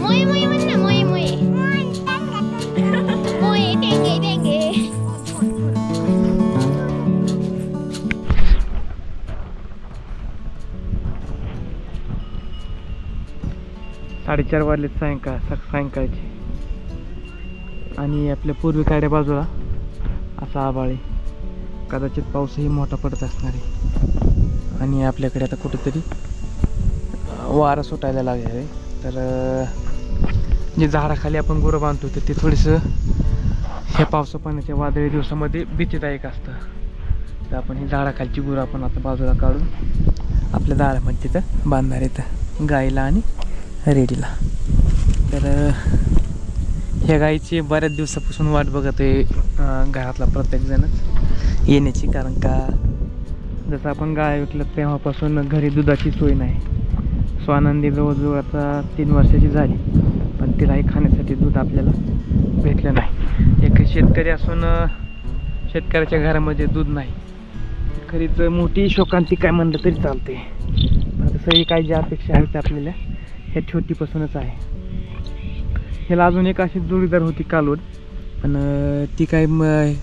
Muy, muy buena, muy, muy. साडेचार वाजले सायंकाळ सायंकाळचे. आणि आपल्या पूर्वेकडे बाजूला असा आबाळ आहे कदाचित पाऊसही मोठा पडत असणार आहे. आणि आपल्याकडे आता कुठेतरी वारा सुटायला लागले आहे. तर जे झाडाखाली आपण गुरं बांधतो तर ते थोडंसं ह्या पावसा पाण्याच्या वादळी दिवसामध्ये भीतीदायक असतं. तर आपण ही झाडाखालची गुरं आपण आता बाजूला काढून आपल्या दारामध्ये तिथं बांधणार आहेत. गाईला आणि रेडीला. तर ह्या गाईची बऱ्याच दिवसापासून वाट बघत आहे घरातला प्रत्येकजणच येण्याची कारण का जसं आपण गाय विकलं तेव्हापासून घरी दुधाची सोय नाही. स्वानंदी जवळजवळ आता तीन वर्षाची झाली पण तिलाही खाण्यासाठी दूध आपल्याला भेटलं नाही. एक शेतकरी असून शेतकऱ्याच्या घरामध्ये दूध नाही. खरीच मोठी शोकांती काय म्हणलं तरी चालते तसंही काही ज्या अपेक्षा आहेत आपल्याला ह्या छोटीपासूनच आहे. ह्याला अजून एक अशी जोडीदार होती कालोड पण ती काय म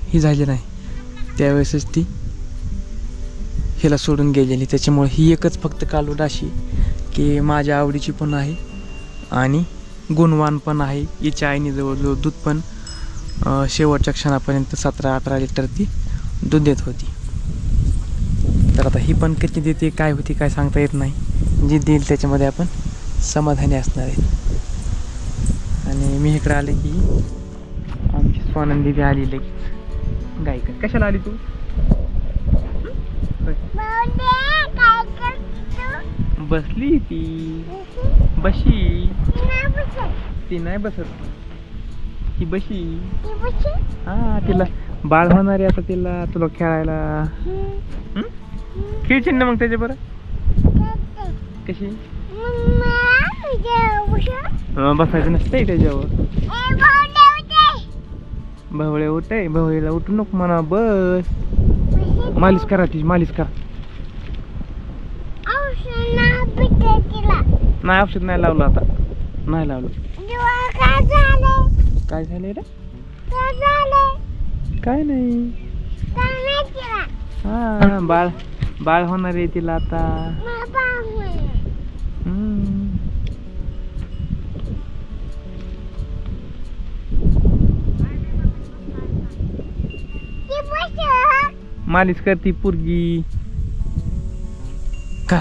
ही झाली नाही. त्यावेळेसच ती ह्याला सोडून गेलेली. त्याच्यामुळे ही एकच फक्त कालोड अशी की माझ्या आवडीची पण आहे आणि गुणवान पण आहे. हिच्या आईने जवळजवळ दूध पण शेवटच्या क्षणापर्यंत सतरा अठरा लिटर ती दूध देत होती. तर आता ही पण किती देते काय होती काय सांगता येत नाही. जी देईल त्याच्यामध्ये आपण समाधानी असणार आहे आणि मी इकडं आले की आमची स्वानंदी बी आली लगेच. गायक कशाला आली तू? बसली ती. बशी. ती नाही बसत. ती बशी. हा तिला बाळ होणार आहे आता तिला तुला खेळायला. खेळशील ना मग त्याच्या बरं कशी? बसायचं नसतंय त्याच्यावर भवळे उठाय भवळीला उठू नको म्हणा बस. मालिश करा तिची मालिश करा. नाही औषध नाही लावलं आता. नाही लावलं. काय झालंय रे? काय नाही. हा बाळ बाळ होणार आहे तिला आता. मालिश करती पुरगी. का?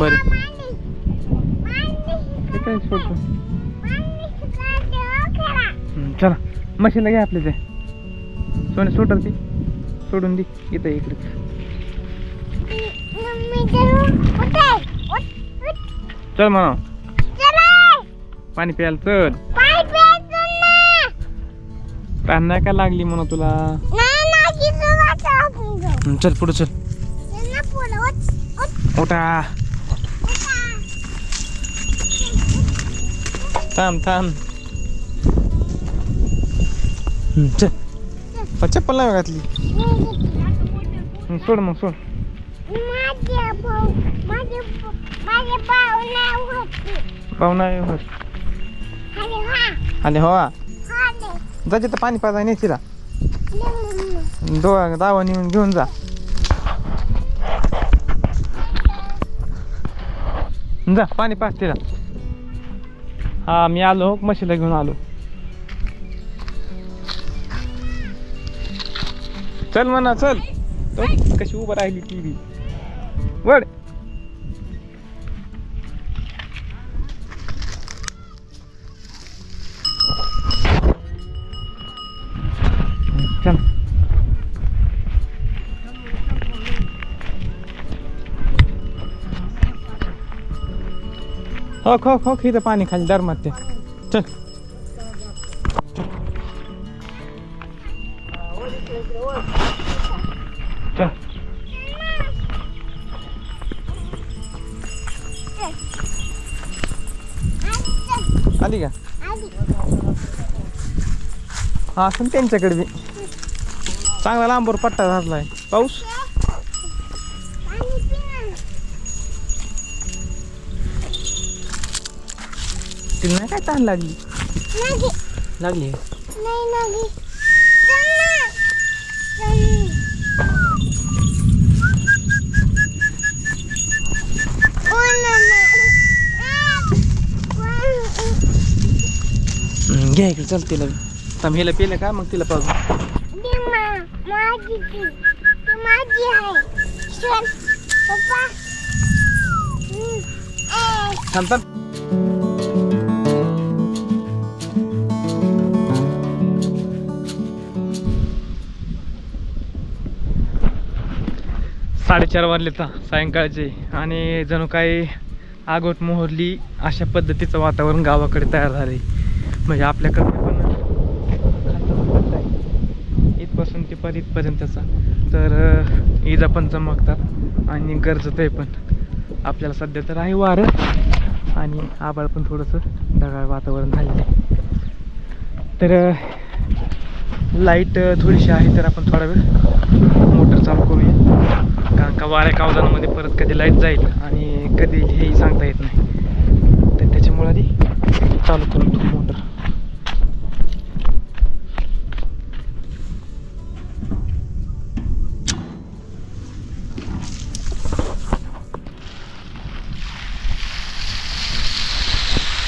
बरं. काय सोडतो हम्म, चला. मशीनला घ्या आपल्या ते सोने सोडर ती सोडून दे. इथं इकडेच चल म्हणा. पाणी प्यायला चल. नाही का लागली म्हणा तुला? चल पुढं चल. उठा थांब थांब. चल. चप्पल नाही घातली. सोड मग सोड. पाहुणा आहे होत. आले हो. जा तिथं पाणी पाजा नाही तिला. दो दावा नेऊन घेऊन जा. जा पाणी पाच तिला. हा मी आलो म्हशीला घेऊन आलो. चल म्हणा चल. कशी उभं राहिली ती वड हो, हो, हो खो खो इथं पाणी खाली दरमात ते. चल. चल. आली का? हा असं त्यांच्याकडे बी. चांगला लांबवर पट्टा धरलाय. पाऊस? तिला नाही काय ताण लागली लागली हम्म, घ्या इकडे चल तिला थांब हिला पेलं का मग तिला पाहू थांब थांब साडेचार वाजले तर सायंकाळचे. आणि जणू काही आगोट मोहरली अशा पद्धतीचं वातावरण गावाकडे तयार झाले म्हणजे आपल्याकडे पण इथपासून ते पर इथपर्यंतचा. तर इजा पण चमकतात आणि गरजत आहे पण. आपल्याला सध्या तर आहे वारं आणि आबाळ पण थोडंसं ढगाळ वातावरण झालेलं आहे. तर लाइट थोडीशी आहे तर आपण थोडा वेळ मोटर चालू करूया. कारण का वाऱ्या कावदानामध्ये परत कधी लाइट जाईल आणि कधी हेही सांगता येत नाही. तर त्याच्यामुळे आधी चालू करून तो मोटर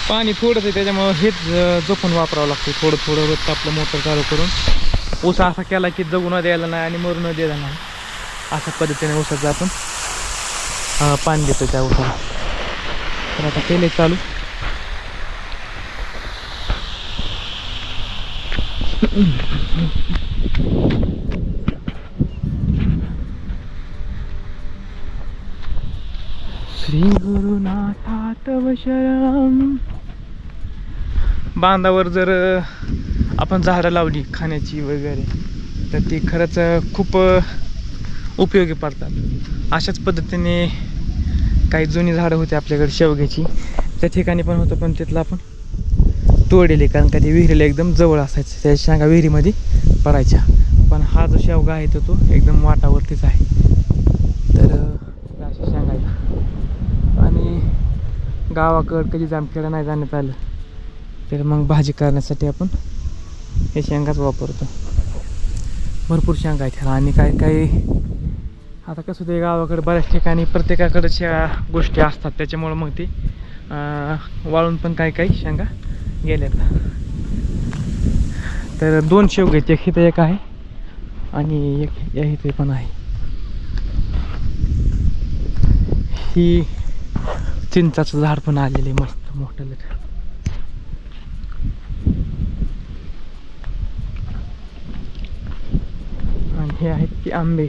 पाणी थोडंसं आहे त्याच्यामुळं हेच जपून वापरावं लागतं. थोडं थोडं रोज आपलं मोटर चालू करून. ऊस असा केला की जगू न द्यायला नाही आणि मरू न द्यायला नाही. अशा पद्धतीने ऊसाचं आपण पाणी देतो त्या ऊसाला. तर आता केले चालू. श्री गुरुनाथातव शरण बांधावर जर आपण झाडं लावली खाण्याची वगैरे तर ती खरंच खूप उपयोगी पडतात. अशाच पद्धतीने काही जुनी झाडं होती आपल्याकडे शेवग्याची. त्या ठिकाणी पण होतं पण तिथलं आपण तोडले कारण का ते विहिरीला एकदम जवळ असायचं. त्या शेंगा विहिरीमध्ये पडायच्या. पण हा जो शेवगा आहे तो तो एकदम वाटावरतीच आहे. तर अशा शेंगा आणि गावाकडं कधी जामखेडा नाही जाण्यात आलं तर मग भाजी करण्यासाठी आपण हे शेंगाच वापरतो. भरपूर शेंगा आहेत ह्याला. आणि काय काही आता कसं ते गावाकडे बऱ्याच ठिकाणी प्रत्येकाकडेच ह्या गोष्टी असतात त्याच्यामुळं मग ते वाळून पण काही काही शेंगा गेल्यात. तर दोन शेवगे एक इथं एक आहे आणि एक या इथे पण आहे. ही चिंचाचं झाड पण आलेलं आहे मस्त मोठं लग आणि हे आहेत की आंबे.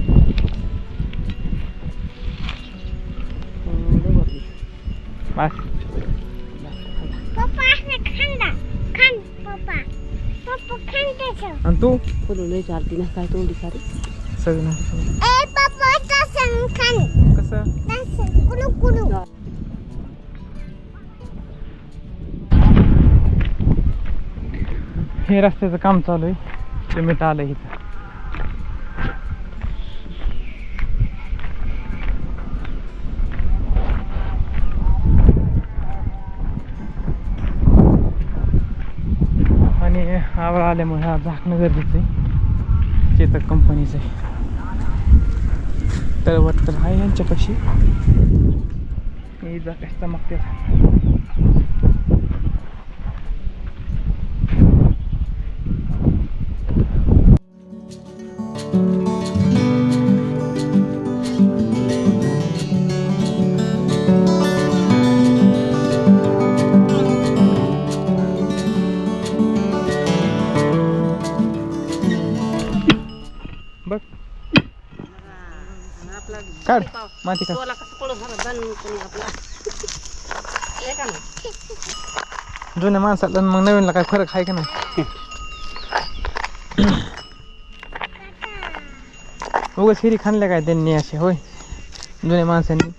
खांदा आणि तू चालती ना काय तोंडी सारी सगळं कसं हे रस्त्याचं काम चालू आहे. सिमेंट आलं इथं. आवाळ आल्यामुळे हा झाकणं गरजेचं आहे. चेतक कंपनीचं आहे. तळवट तर आहे यांच्यापाशी. हे जा काय चमकते माती ना जुन्या माणसाला मग नवीनला काय फरक आहे का नाही? उगाच हिरी खाणल्या काय त्यांनी असे होय? जुन्या माणसांनी.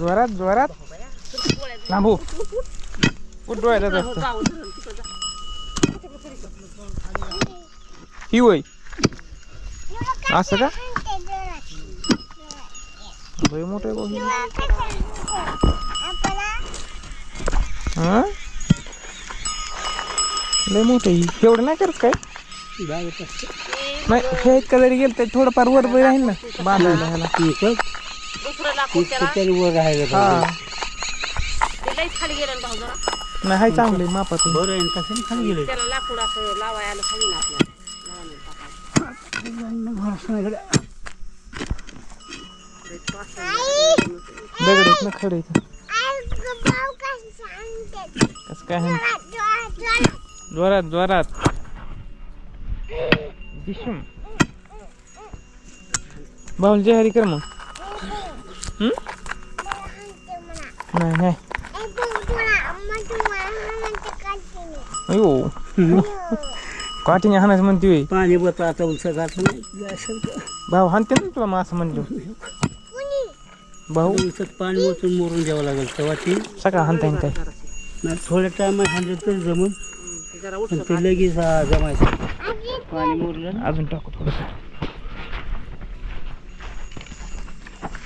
जोरात जोरात. लांबू उठ डोळ्यात हो, ही होय असं का? लय मोठं आहे बघ हा. लय मोठं आहे ही. एवढं नाही करत काय? नाही हे इतकं जरी गेलं तर थोडंफार वर वर राहील ना. बांधायला ह्याला. दुसरं लाकूड त्याला. हा. ते लईच खाली गेलं ना भाऊ जरा. नाही हाय चांगलं. बरं आहे कसं खाली गेले? त्याला लाकूड असं लावाय आलं खाली ना आपल्याला लावायला टाकायला. दगड आहेत ना खडे इथं. कसं काय आहे? जोरात जोरात. दिशम जहारी कर मग? नाही नाही. अयो. काठीने हाणायचं म्हणते. पाणी बत आता उलसा असं भाऊ हाणते ना तुला मग असं म्हणलो. भाऊ. उलसत पाणी ओतून मोरून द्यावं लागेल तेव्हा ती. सकाळ हाणता येईन काय नाही थोड्या टायमात हाणलं तरी जमून. ते लगेच हा, जमायचं. पाणी मोरलं अजून टाकू थोडस.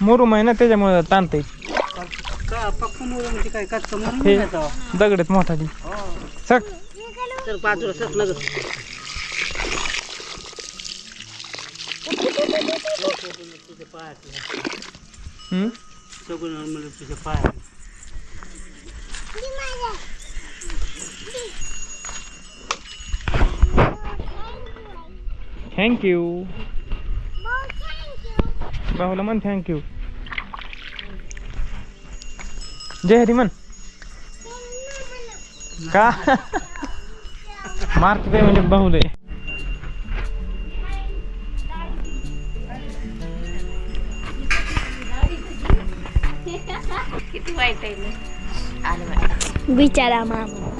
मुरुम आहे ना त्याच्यामुळे ताणता येईल का पक्का मोरून म्हणजे काय कच्चा मोरून हे नाही जातं. दगडच मोठा ती सक तर बाजूला सरकलं गं. तुझ्या पायात हम्म? सगळं म्हणलं तुझ्या पायात थँक्यू भाऊला म्हण थँक्यू जय हरी म्हण. का? मार्क दे म्हणजे बाहुले. किती वाईट आहे. बिचारा मामा.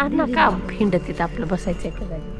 आज ना का हिंडत तिथं आपलं बसायचं एका जागी?